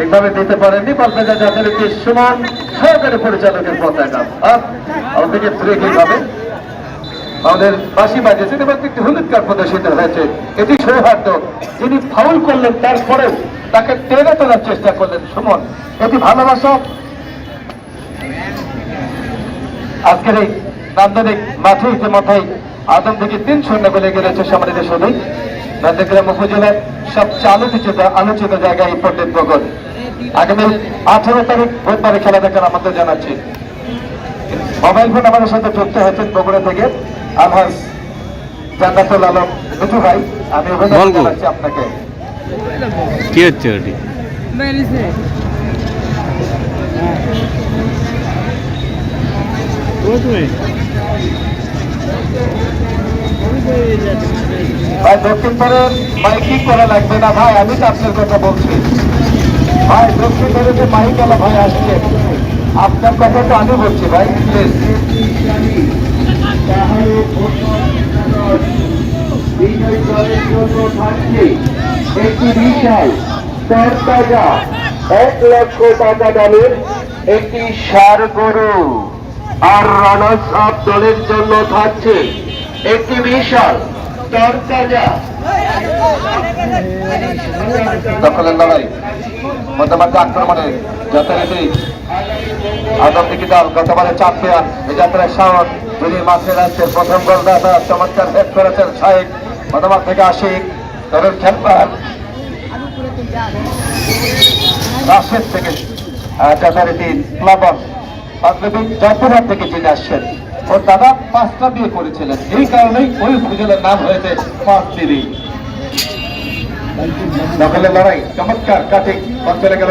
ঠিকভাবে দিতে পারেননি বলপেজা যথারীতি সুমন সহকারী পরিচালকের পতাকা আর আমাদের থেকে ব্রেকিং হবে আমাদের বাসি বাজেছেন এবং একটি হলুদ কার্ড প্রদর্শিত হয়েছে। এটি সৌহার্দ্য। যিনি ফাউল করলেন, তারপরেও তাকে টেনে তোলার চেষ্টা করলেন সুমন। এটি ভালোবাসা। আজকের এই নান্দনিক মাঠে ইতিমধ্যেই আদম থেকে তিন শূন্য বলে গেলেছে সম্মানিত সদী নন্দগ্রাম উপজেলার সবচেয়ে আলোচিত আলোচিত জায়গায় এই পণ্ডিত আগামী আঠারো তারিখ বুধবারে খেলা দেখার আমাদের জানাচ্ছি। মোবাইল ফোন আমাদের সাথে যুক্ত হয়েছেন বগুড়া থেকে আলহাজ জান্নাতুল আলম মিঠু ভাই। আমি অভিনন্দন জানাচ্ছি আপনাকে। কি হচ্ছে ওটি? ভাই দক্ষিণ পারে মাইকিং করা লাগবে না। ভাই আমি তো আপনার কথা বলছি। ভাই দক্ষিণ মাইক আলা ভাই আসছে। আপনার কথা তো আমি বলছি ভাই প্লিজ একটি বিশাল তরতাজা, এক লক্ষ টাকা দামের একটি সার গরু। আর রানার্স আপ জন্য থাকছে একটি বিশাল দখলের লড়াই। মধ্যমাঝে আক্রমণে যথারীতি আদম দিকে দল গতবারে চ্যাম্পিয়ন এই যাত্রায় সাহস যিনি মাঠে রাজ্যের প্রথম গোলদাতা চমৎকার হেড করেছেন শাহিক মধ্যমাঠ থেকে আশিক, তরুণ খেলবার রাশেদ থেকে যথারীতি প্লাবন। জয়পুরহাট থেকে যিনি আসছেন। ওর দাদা পাঁচটা বিয়ে করেছিলেন। এই কারণেই ওই উপজেলার নাম হয়েছে পাঁচ দিদি দখলের লড়াই, চমৎকার কাটিং চলে গেল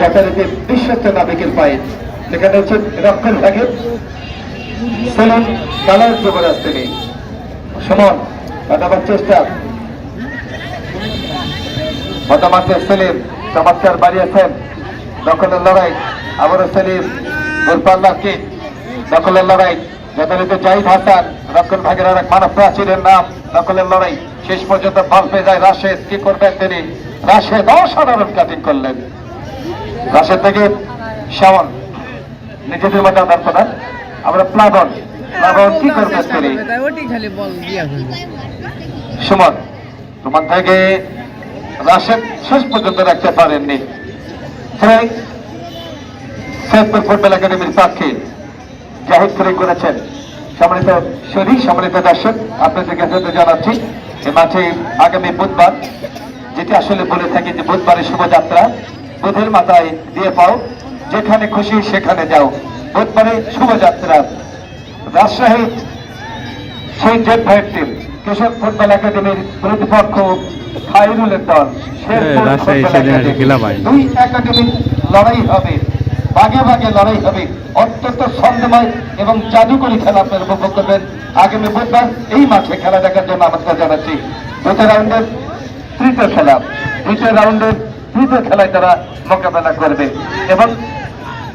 যথারীতি বিশ্বস্ত নাবিকের পায়ে। সেখানে হচ্ছে রক্ষণ থাকে সেলুন, কালার যুবরাজ তিনি। সুমন কাটাবার চেষ্টা। মতামাতে সেলিম, চমৎকার বাড়িয়েছেন। দখলের লড়াই, আবারও সেলিম দূরপাল্লা কিক। দখলের লড়াই। যথারীতি জাহিদ হাসান, রক্ষণ ভাগের আর মানব প্রাচীরের নাম। দখলের লড়াই শেষ পর্যন্ত বল যায় রাশেদ। কি করবেন তিনি? রাশেদ অসাধারণ কাটিং করলেন। রাশেদ থেকে শ্যামন নিজেদের মধ্যে আদান প্রদান। আমরা প্লাবন প্লাবন কি করবেন তিনি? সুমন, তোমার থেকে রাশেদ শেষ পর্যন্ত রাখতে পারেননি। ফুটবল একাডেমির পক্ষে জাহিদ ফ্রেক করেছেন। সম্মানিত শরীর সম্মানিত দর্শক আপনাদের কাছে জানাচ্ছি এই মাঠে আগামী বুধবার যেটি আসলে বলে থাকি যে বুধবারের শুভযাত্রা বুধের মাথায় দিয়ে পাও যেখানে খুশি সেখানে যাও। বুধবারে শুভযাত্রা রাজশাহী সেই জেট ভাইয়ের টিম কৃষক ফুটবল একাডেমির প্রতিপক্ষ খাইরুলের দল। দুই একাডেমির লড়াই হবে। ভাগে ভাগে লড়াই হবে। অত্যন্ত ছন্দময় এবং জাদুকরী খেলা আপনারা উপভোগ করবেন। আগামী বুধবার এই মাঠে খেলা দেখার জন্য আমাদের জানাচ্ছি। দ্বিতীয় রাউন্ডের তৃতীয় খেলা। দ্বিতীয় রাউন্ডের তৃতীয় খেলায় তারা মোকাবেলা করবে। এবং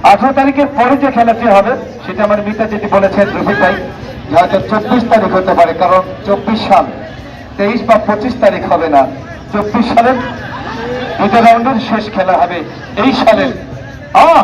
আঠারো তারিখের পরে যে খেলাটি হবে, সেটা আমার মিতা যেটি বলেছেন, রফিক ভাই হয়তো চব্বিশ তারিখ হতে পারে, কারণ চব্বিশ সাল, তেইশ বা পঁচিশ তারিখ হবে না। চব্বিশ সালের দুটো রাউন্ডের শেষ খেলা হবে এই সালের। আহ!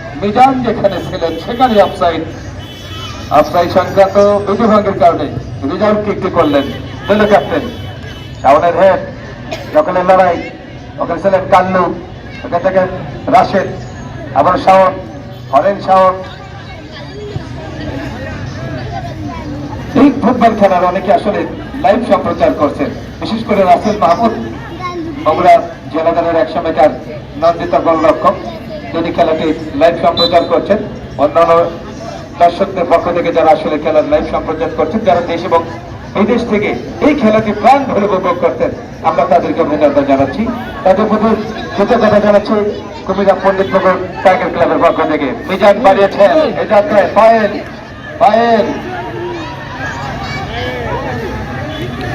মিজান যেখানে ছিলেন সেখানে অফসাইড অফসাইড সংক্রান্ত বিধিভঙ্গের কারণে রিজাল্ট কিকটি করলেন দিল ক্যাপ্টেন শাওনের হেড দখলের লড়াই ওখানে ছিলেন কাল্লু ওখান থেকে রাশেদ, আবার শাওন হরেন শাওন। এই ফুটবল খেলার অনেকে আসলে লাইভ সম্প্রচার করছেন, বিশেষ করে রাসেল মাহমুদ বগুড়া জেলা দলের এক সময়কার নন্দিত গোলরক্ষক। তিনি খেলাটি লাইভ সম্প্রচার করছেন, অন্যান্য দর্শকদের পক্ষ থেকে যারা আসলে খেলার লাইভ সম্প্রচার করছেন, যারা দেশ এবং এই দেশ থেকে এই খেলাটি প্রাণ ভরে উপভোগ করতেন আমরা তাদেরকে অভিনন্দন জানাচ্ছি। তাদের প্রতি কৃতজ্ঞতা জানাচ্ছি কুমিরা পণ্ডিত নগর টাইগার ক্লাবের পক্ষ থেকে। মিজান বাড়িয়েছেন পায়েল পায়েল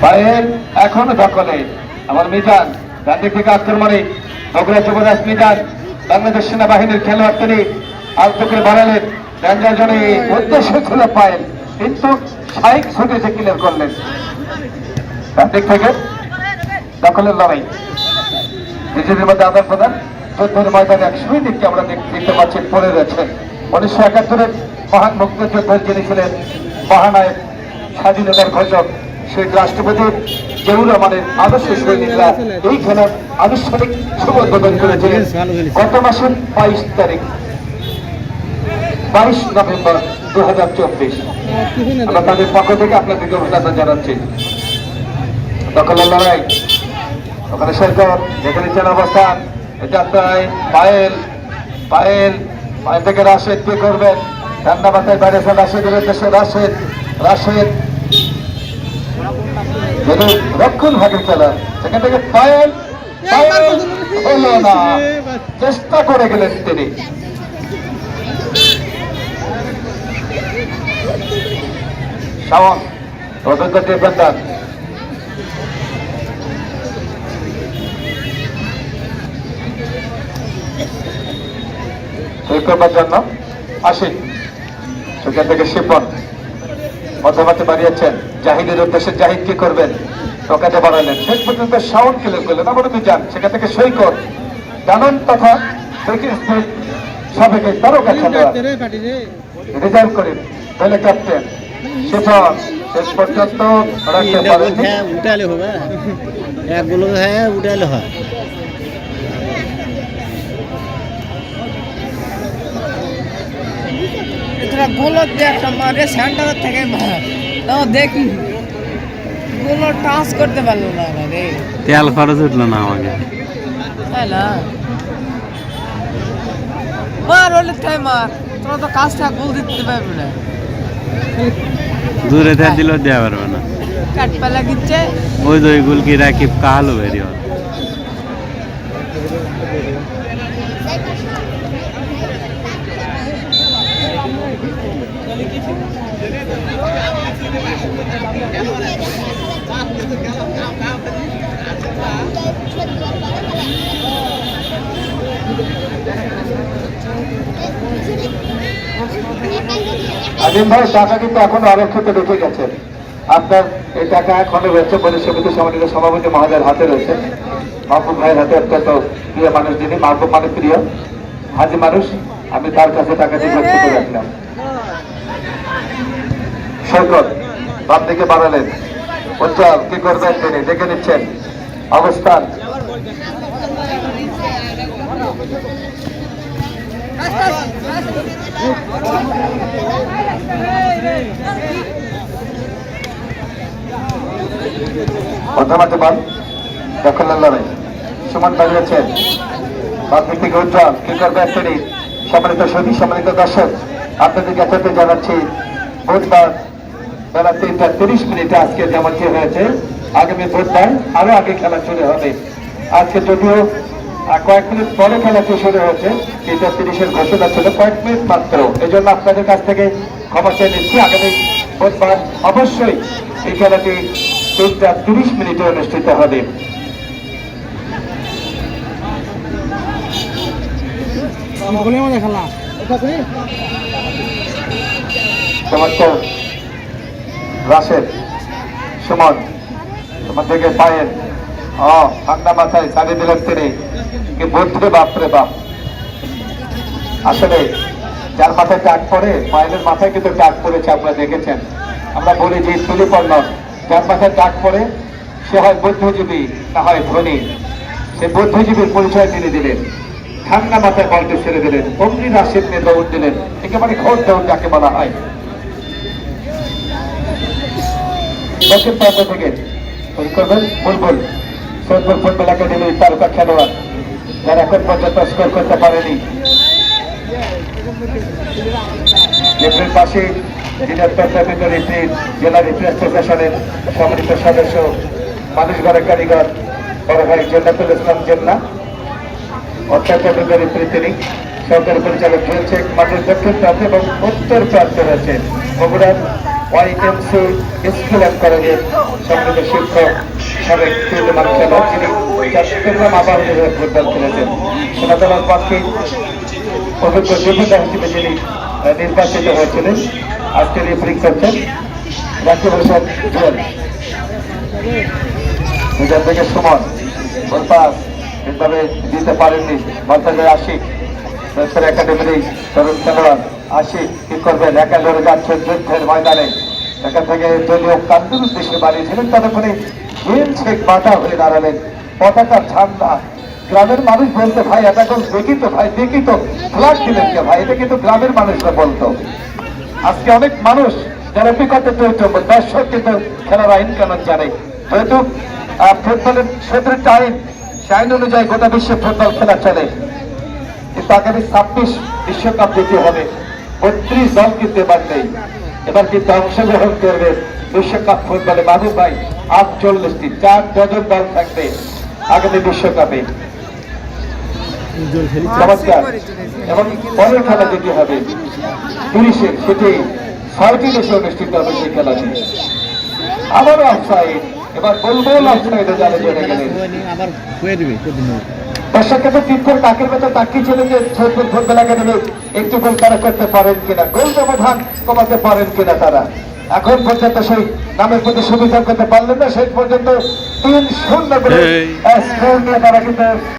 পায়েল এখনও দখলে। আমার মিজান, ডান দিক থেকে আক্রমণে। বগুড়া যুবরাজ মিজান বাংলাদেশ সেনাবাহিনীর খেলোয়াড় তিনি আলতকে বাড়ালেন ড্যাঞ্জার জনে উদ্দেশ্য ছিল পায়েল, কিন্তু সাইক ছুটে যে ক্লিয়ার করলেন। ডান দিক থেকে দখলের লড়াই। নিজেদের মধ্যে আদান প্রদান, যুদ্ধের ময়দানে এক সৈনিককে আমরা দেখ- দেখতে পাচ্ছি, পড়ে রয়েছে। উনিশশো একাত্তরের মহান মুক্তিযুদ্ধের যিনি ছিলেন, মহানায়ক স্বাধীনতার ঘোষক সেই রাষ্ট্রপতি জিয়াউর রহমানের আদর্শ সৈনিকরা এই খেলার আনুষ্ঠানিক শুভ উদ্বোধন গত মাসের বাইশ তারিখ, বাইশ নভেম্বর দু হাজার চব্বিশ। আমরা তাদের পক্ষ থেকে আপনাদেরকে অভিনন্দন জানাচ্ছি। দখলের লড়াই ওখানে সৈকত যেখানে চেন অবস্থান যাত্রায় পায়েল পায়েল পায়েল থেকে রাশেদ কে করবেন। ঠান্ডা মাথায় বাইরে রাশেদের উদ্দেশ্যে রাশেদ রাশেদ। যদি রক্ষণ ভাগের খেলা সেখান থেকে পায়েল হলো না। চেষ্টা করে গেলেন তিনি। জন্য আসেন। সেখান থেকে শিপন। মধ্যমাতে বাড়িয়েছেন। জাহিদের উদ্দেশ্যে জাহিদ কি করবেন? টোকাতে বাড়ালেন শেষ পর্যন্ত সাউন্ড কিলো করলেন আবার তুমি যান সেখান থেকে সৈকত জানন তথা সবাইকে তারকা খেলোয়াড়। রিজার্ভ করেন তাহলে ক্যাপ্টেন শেষ পর্যন্ত রাখতে পারেননি। উঠালে হবে। একগুলো হ্যাঁ উঠালে হয়। তোরা গোলত দিয়ে একটা মারে থেকে মার তাও দেখি। টাচ করতে পারল না রে তেল খরচ উঠল না আমাকে। তাই না? মার ওলে তাই মার তোরা তো কাজটা গোল দিতে পারবে না। দূরে থেকে দিলেও দেওয়া পারবে না। কাট পালা গিচ্ছে ওই তো গুলকি কি রাকিব কাহালো বেরিয়ে আজিম ভাই টাকা কিন্তু এখন আরক্ষিত ঢুকে গেছে। আপনার এই টাকা এখনও রয়েছে বলে সমিতি সমিতির সভাপতি মহাদের হাতে রয়েছে। মাহবুব ভাইয়ের হাতে অত্যন্ত প্রিয় মানুষ যিনি, মাহবুব মানে প্রিয়, হাজি মানুষ। আমি তার কাছে টাকাটি গচ্ছিত রাখলাম। সৈকত বাপ দিকে বাড়ালেন। উজ্জ্বল, কি করবেন তিনি? দেখে নিচ্ছেন। অবস্থান। মধ্যমাতে বল দখলের লড়াই সুমন দাঁড়িয়েছেন। বাদিক থেকে উজ্জ্বল সম্মানিত সবই সম্মানিত দর্শক, আপনাদেরকে এতটাই জানাচ্ছি, বুধবার বেলা তিনটা তিরিশ মিনিটে আজকে যেমনটি হয়েছে, আগামী বুধবার আরও আগে খেলা শুরু হবে। আজকে যদিও কয়েক মিনিট পরে খেলাটি শুরু হয়েছে। তিনটা তিরিশের ঘোষণা ছিল। কয়েক মিনিট মাত্র। এই জন্য আপনাদের কাছ থেকে ক্ষমা চেয়ে নিচ্ছি। আগামী বুধবার অবশ্যই এই খেলাটি তিনটা তিরিশ মিনিটে অনুষ্ঠিত হবে। সুমন, তোমার থেকে পায়েন ও ঠান্ডা মাথায় চালিয়ে দিলেন তিনি। বুদ্ধি বাপরে বাপ। আসলে যার মাথায় টাক পড়ে, পায়েলের মাথায় কিন্তু টাক পড়েছে, আপনারা দেখেছেন। আমরা বলি যে তুলিপর্ণ যার মাথায় টাক পড়ে, সে হয় বুদ্ধিজীবী না হয় ধনী। সে বুদ্ধিজীবীর পরিচয় তিনি দিলেন। ঠান্ডা মাথায় বলটি ছেড়ে দিলেন, অমনি রাশিদ নিয়ে দৌড় দিলেন, একেবারে ঘোর দৌড় যাকে বলা হয়। দক্ষিণ প্রান্ত থেকে তৈরি করবেন বুলবুল সৈয়দপুর ফুটবল একাডেমির তারকা খেলোয়াড়। যারা এখন পর্যন্ত স্কোর করতে পারেনি। লেফটের পাশে যিনি অত্যন্ত বিপরীত জেলা রিপ্রেস প্রশাসনের সম্মানিত সদস্য, মানুষ ঘরের কারিগর, বড় ভাই জেন্নাতুল ইসলাম জেন্না অত্যন্ত বিপরীত তিনি। সরকারি পরিচালক চলছে মাঠের দক্ষিণ প্রান্তে এবং উত্তর প্রান্তে রয়েছে বগুড়ার ওয়াইএমসি স্কুল অ্যান্ড কলেজের সম্মানিত শিক্ষক সাবেক কীর্তিমান খেলোয়াড় যিনি চট্টগ্রাম আবার ফুটবল খেলেছেন। সোনাতলার পক্ষে অভিজ্ঞ যোগ্যতা হিসেবে যিনি নির্বাচিত হয়েছিলেন আজকে রেফারি করছেন। রাজ্য পরিষদ জুয়েল। নিজের থেকে সুমন গোলপাস ঠিকভাবে দিতে পারেননি। আশিক সরকার একাডেমির তরুণ খেলোয়াড়। আশিক কি করবেন একা লড়ে যাচ্ছে যুদ্ধের ময়দানে। এখান থেকে দলীয় কান্তির উদ্দেশ্যে বাড়িয়েছিলেন ততক্ষণে হিল শেখ বাধা হয়ে দাঁড়ালেন। পতাকা ঠান্ডা। গ্রামের মানুষ বলতো, ভাই, এটা কোন দেখি তো ভাই দেখি তো ফ্ল্যাট দিলেন কে, ভাই? এটা কিন্তু গ্রামের মানুষরা বলতো। আজকে অনেক মানুষ যারা বিগত চরিত্র দর্শক কিন্তু খেলার আইন কানুন জানে। যেহেতু ফুটবলের সতেরোটা আইন, সে আইন অনুযায়ী গোটা বিশ্বে ফুটবল খেলা চলে। কিন্তু আগামী ছাব্বিশ বিশ্বকাপ দিতে হবে। বত্রিশ দল কিন্তু এবার নেই। এবার কিন্তু অংশগ্রহণ করবে বিশ্বকাপ ফুটবলে। বাবু ভাই, আটচল্লিশটি, চার ডজন দল থাকবে আগামী বিশ্বকাপে। চমৎকার এবং পরের খেলা যেটি হবে পুলিশের সেটি ছয়টি দেশে অনুষ্ঠিত হবে সেই খেলাটি। আবারও অফসাইড এবার বলবেন অফসাইডে জালে চলে গেলেন। দর্শককে করে তাকের ভেতর তাকিয়েছিলেন যে ছয়পুর ফুটবল একাডেমি একটু গোল তারা করতে পারেন কিনা? গোল ব্যবধান কমাতে পারেন কিনা তারা? এখন পর্যন্ত সেই নামের প্রতি সুবিধা করতে পারলেন না। সেই পর্যন্ত তিন শূন্য করে স্কোর নিয়ে তারা কিন্তু